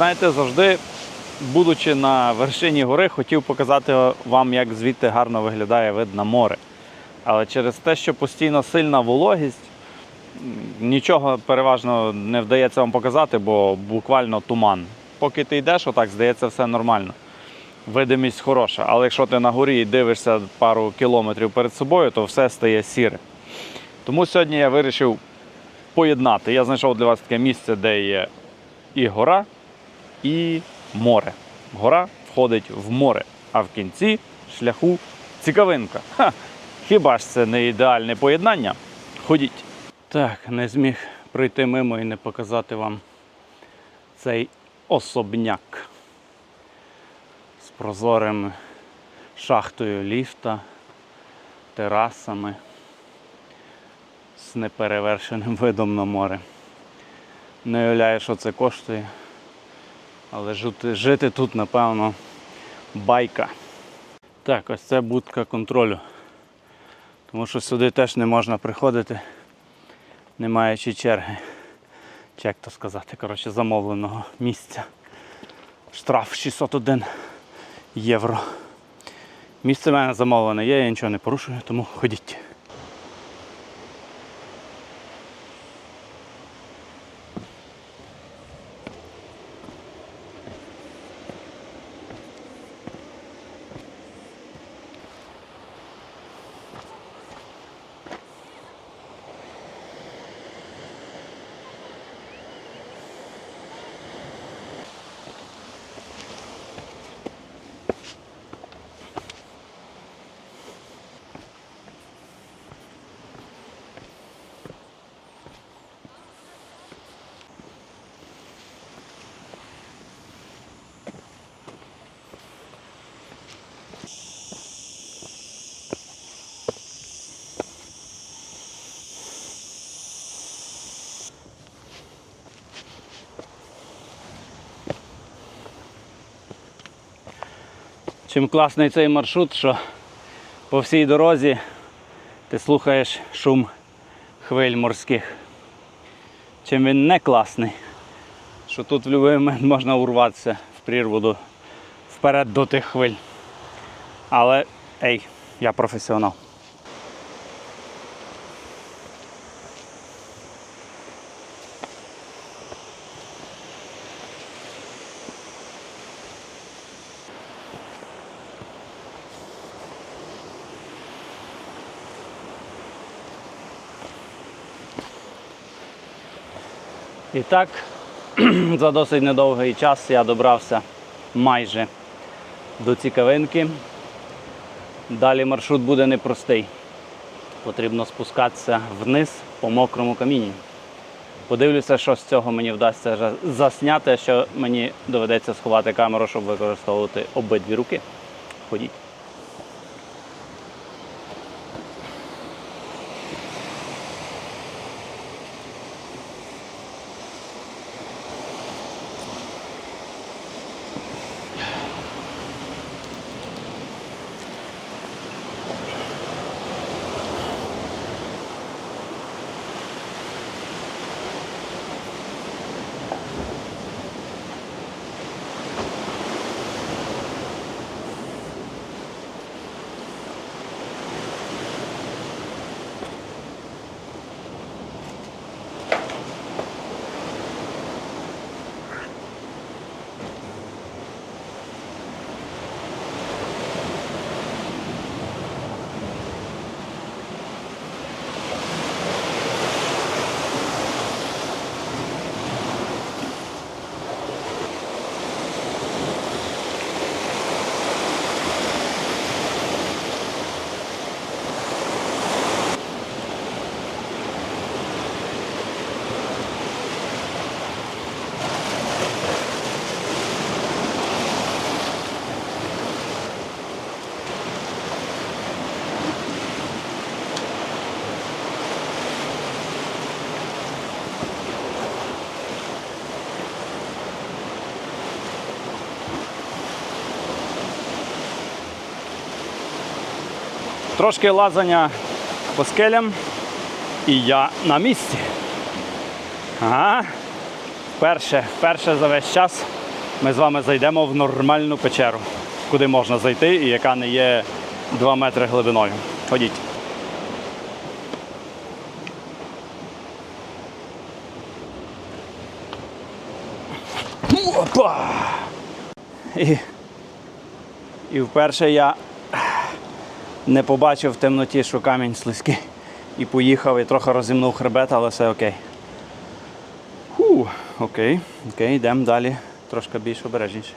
знаєте, завжди, будучи на вершині гори, хотів показати вам, як звідти гарно виглядає вид на море. Але через те, що постійно сильна вологість, нічого переважно не вдається вам показати, бо буквально туман. Поки ти йдеш, отак здається все нормально. Видимість хороша. Але якщо ти на горі і дивишся пару кілометрів перед собою, то все стає сіре. Тому сьогодні я вирішив поєднати. Я знайшов для вас таке місце, де є і гора, і море. Гора входить в море, а в кінці шляху цікавинка. Ха! Хіба ж це не ідеальне поєднання? Ходіть. Так, не зміг пройти мимо і не показати вам цей особняк з прозорим шахтою ліфта, терасами, з неперевершеним видом на море. Не уявляю, що це коштує. Але жити, тут, напевно, байка. Так, ось це будка контролю. Тому що сюди теж не можна приходити, не маючи черги. Чи як то сказати, коротше, замовленого місця. Штраф 601 євро. Місце в мене замовлене є, я нічого не порушую, тому ходіть. Чим класний цей маршрут, що по всій дорозі ти слухаєш шум хвиль морських. Чим він не класний, що тут в будь-який момент можна урватися в прірву до, вперед до тих хвиль. Але ей, я професіонал. І так, за досить недовгий час я добрався майже до цікавинки. Далі маршрут буде непростий. Потрібно спускатися вниз по мокрому камінні. Подивлюся, що з цього мені вдасться засняти, що мені доведеться сховати камеру, щоб використовувати обидві руки. Ходіть. Трошки лазання по скелям, і я на місці. Ага. Вперше, вперше за весь час ми з вами зайдемо в нормальну печеру, куди можна зайти і яка не є 2 метри глибиною. Ходіть. Опа! І, і вперше я не побачив в темноті, що камінь слизький. І поїхав і трохи розімнув хребет, але все окей. Фу, окей, окей, йдемо далі. Трошки більш обережніше.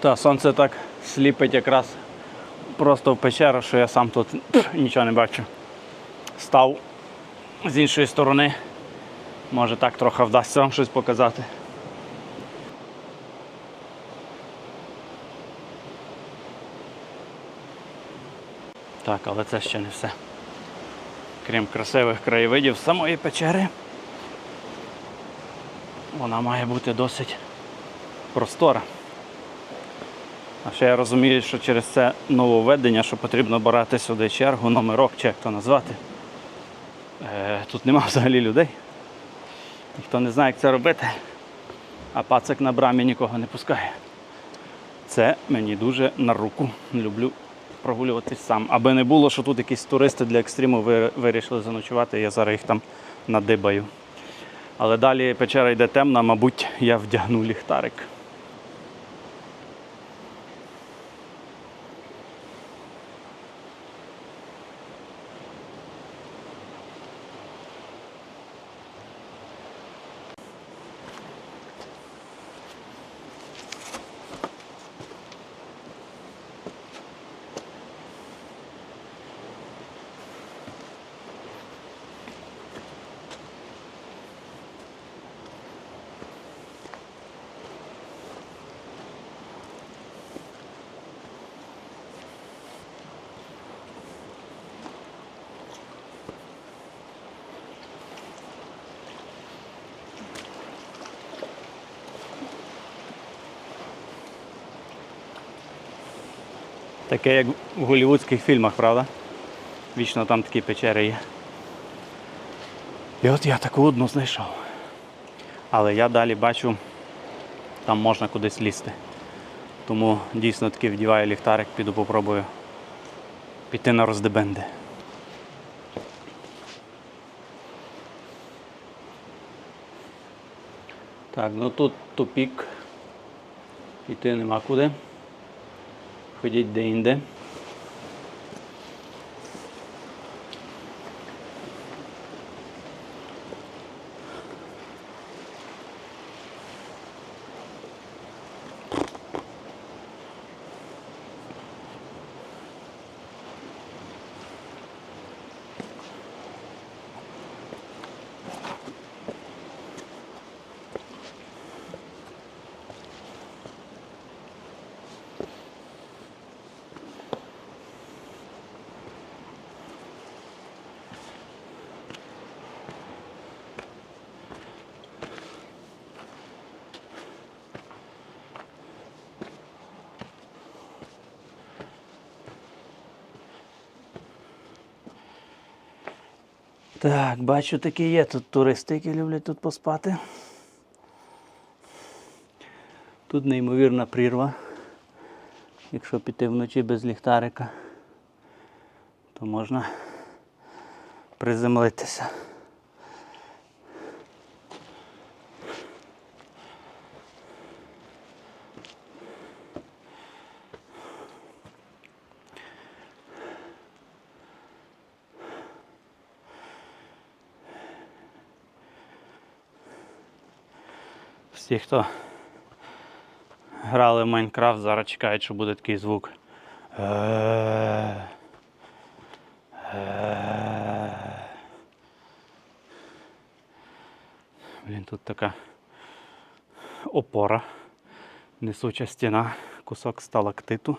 Та сонце так сліпить якраз просто в печеру, що я сам тут нічого не бачу. Став з іншої сторони. Може так трохи вдасться вам щось показати. Так, але це ще не все. Крім красивих краєвидів самої печери, вона має бути досить простора. А ще я розумію, що через це нововведення, що потрібно брати сюди чергу, номерок, чи як то назвати. Е, тут нема взагалі людей. Ніхто не знає, як це робити, а пацик на брамі нікого не пускає. Це мені дуже на руку. Люблю прогулюватись сам. Аби не було, що тут якісь туристи для екстриму вирішили заночувати, я зараз їх там надибаю. Але далі печера йде темна, мабуть, я вдягну ліхтарик. Таке як в голівудських фільмах, правда? Вічно там такі печери є. І от я таку одну знайшов. Але я далі бачу, там можна кудись лізти. Тому дійсно таки вдіваю ліхтарик, піду попробую піти на роздебенди. Так, ну тут тупік. Іти нема куди. Ходіть де-інде. Так, бачу, такі є тут туристи, які люблять тут поспати. Тут неймовірна прірва. Якщо піти вночі без ліхтарика, то можна приземлитися. всі, хто грали в Майнкрафт, зараз чекають, що буде такий звук. Е, е. Блін, тут така опора, несуча стіна, кусок сталактиту.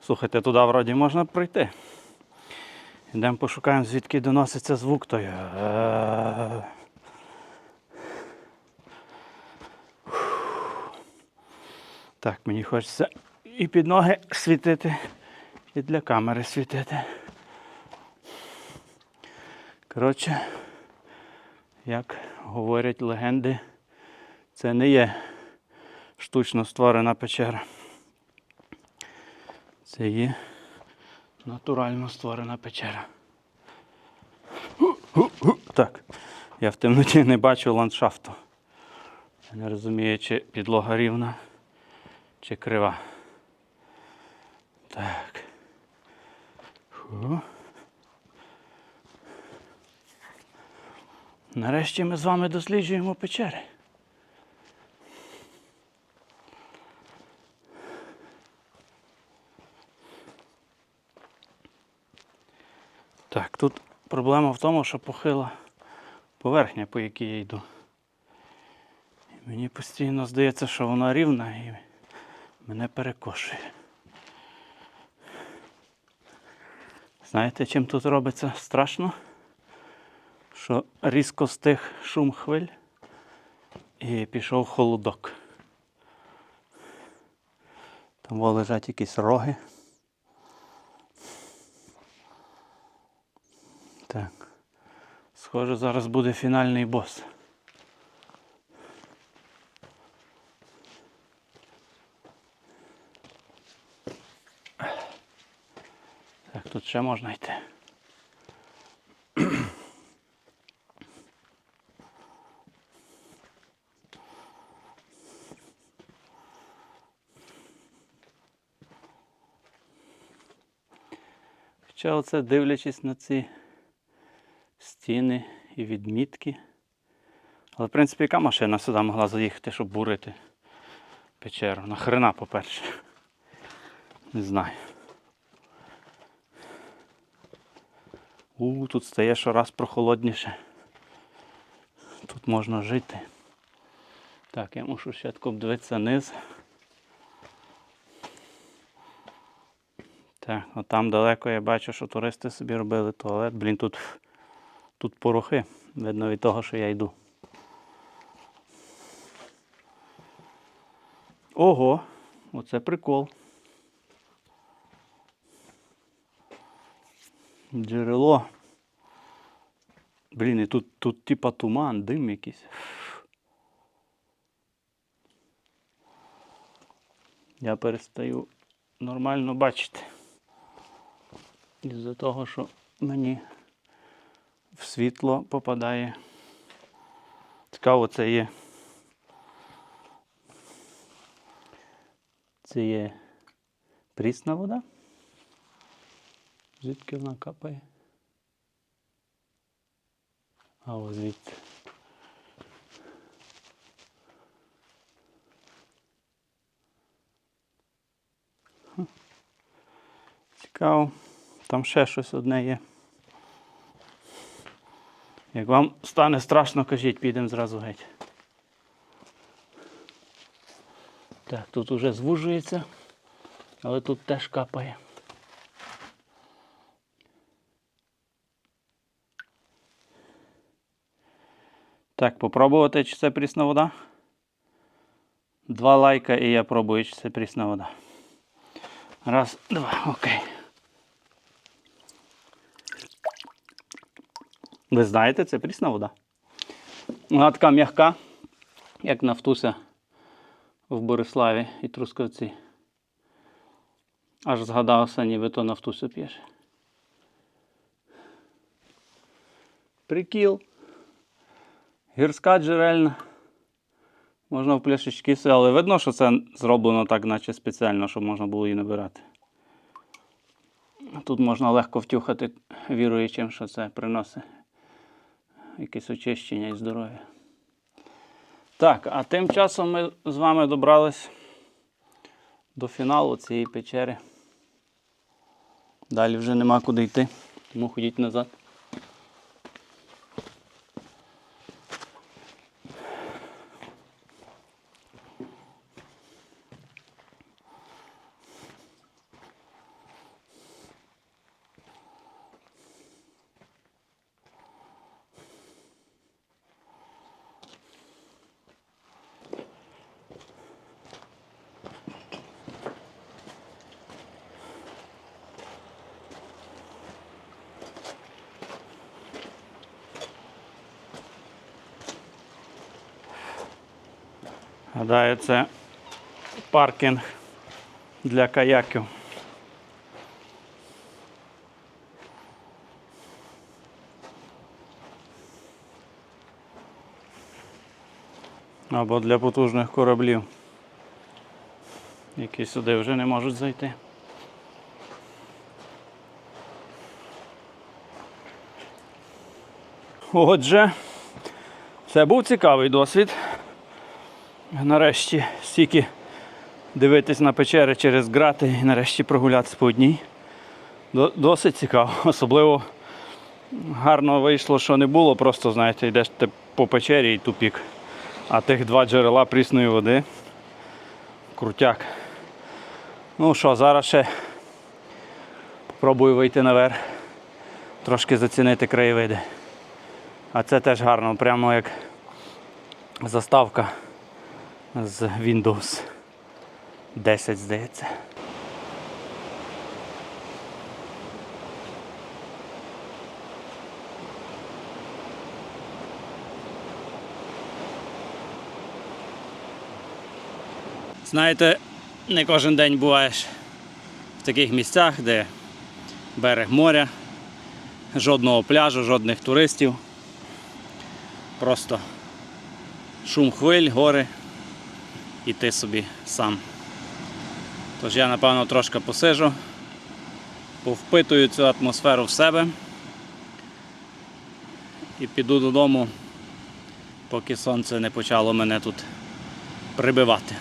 Слухайте, туди вроді можна пройти. Йдемо пошукаємо, звідки доноситься звук той. Е. Так, мені хочеться і під ноги світити, і для камери світити. Коротше, як говорять легенди, це не є штучно створена печера. Це є натурально створена печера. Так, я в темноті не бачу ландшафту. Не розумію, чи підлога рівна, чи крива. Так. Фу. Нарешті ми з вами досліджуємо печери. Так, тут проблема в тому, що похила поверхня, по якій я йду. Мені постійно здається, що вона рівна і мене перекошує. Знаєте, чим тут робиться страшно? Що різко стих шум хвиль і пішов холодок. Там лежать якісь роги. Так. Схоже, зараз буде фінальний бос. Ще можна йти. Хоча оце дивлячись на ці стіни і відмітки. Але, в принципі, яка машина сюди могла заїхати, щоб бурити печеру? Нахрена, по-перше. Не знаю. У, тут стає щораз прохолодніше. Тут можна жити. Так, я мушу ще обдивитися низ. Так, от там далеко я бачу, що туристи собі робили туалет. Блін, тут, тут порохи. Видно від того, що я йду. Ого, оце прикол. Джерело. Блін, і тут, тут типа туман, дим якийсь. Я перестаю нормально бачити. Із-за того, що мені в світло попадає. Цікаво, це є. Це є прісна вода. Звідки вона капає? А ось звідси. Хм. Цікаво. Там ще щось одне є. Як вам стане страшно, кажіть, підемо зразу геть. Так, тут уже звужується, але тут теж капає. Так, попробувати, чи це прісна вода. Два лайка і я пробую, чи це прісна вода. Раз, два, окей. Ви знаєте, це прісна вода. Вона така м'яка, як нафтуся в Бориславі і Трускавці. Аж згадався, ніби то нафтусю п'єш. Прикіл. Гірська джерельна. Можна в пляшечки все, але видно, що це зроблено так, наче спеціально, щоб можна було її набирати. Тут можна легко втюхати віруючим, що це приносить якесь очищення і здоров'я. Так, а тим часом ми з вами добрались до фіналу цієї печери. Далі вже нема куди йти, тому ходіть назад. Гадаю, це паркінг для каяків. Або для потужних кораблів, які сюди вже не можуть зайти. Отже, це був цікавий досвід. Нарешті стільки дивитись на печери через грати і нарешті прогулятися по одній. Досить цікаво. Особливо гарно вийшло, що не було. Просто, знаєте, йдеш по печері і тупік. А тих два джерела прісної води. Крутяк. Ну що, зараз ще спробую вийти наверх, трошки зацінити краєвиди. А це теж гарно, прямо як заставка з Windows 10, здається. Знаєте, не кожен день буваєш в таких місцях, де берег моря, жодного пляжу, жодних туристів. Просто шум хвиль, гори і ти собі сам. Тож я напевно трошки посижу, повпитую цю атмосферу в себе і піду додому, поки сонце не почало мене тут прибивати.